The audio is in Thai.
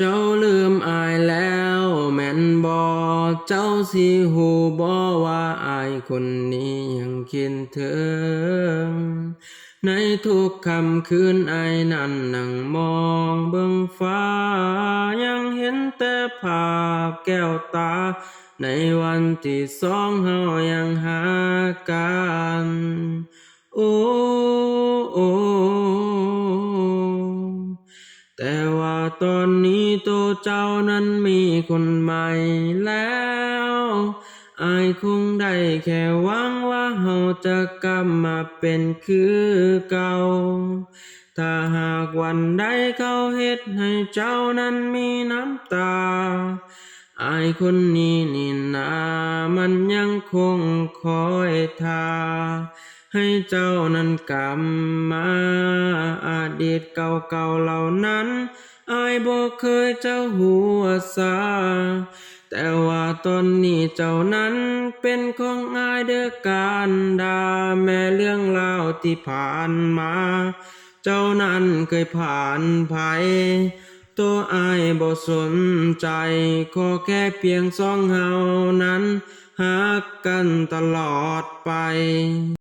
เจ้าลืมอายแล้วแม่นบ่เจ้าสิหูบ่ว่าอายคนนี้ยังคิดถึงในทุกคำคืนไอนั่นนั่งมองเบิ่งฟ้า ยังเห็นแต่ภาพแก้วตา ในวันที่สองเฮายังหากัน โอ้โอ้แต่ว่า ตอนนี้ตัวเจ้านั้นมีคนใหม่แล้วอายคงได้แค่หวังว่าเฮาจะกลับมาเป็นคือเก่า ถ้าหากวันใดเขาเฮ็ดให้เจ้านั้นมีน้ำตา อายคนนี้นี่นามันยังคงคอยทาให้เจ้านั้นกลับมา อดีตเก่าๆเหล่านั้น อายบอกเคยเจ้าหัวซาแต่ว่าตอนนี้เจ้านั้นเป็นของอายเด้อการดาแม่เรื่องราวที่ผ่านมา เจ้านั้นเคยผ่านภัยตัวอายบ่สนใจขอแค่เพียงสองเฮานั้นหักกันตลอดไป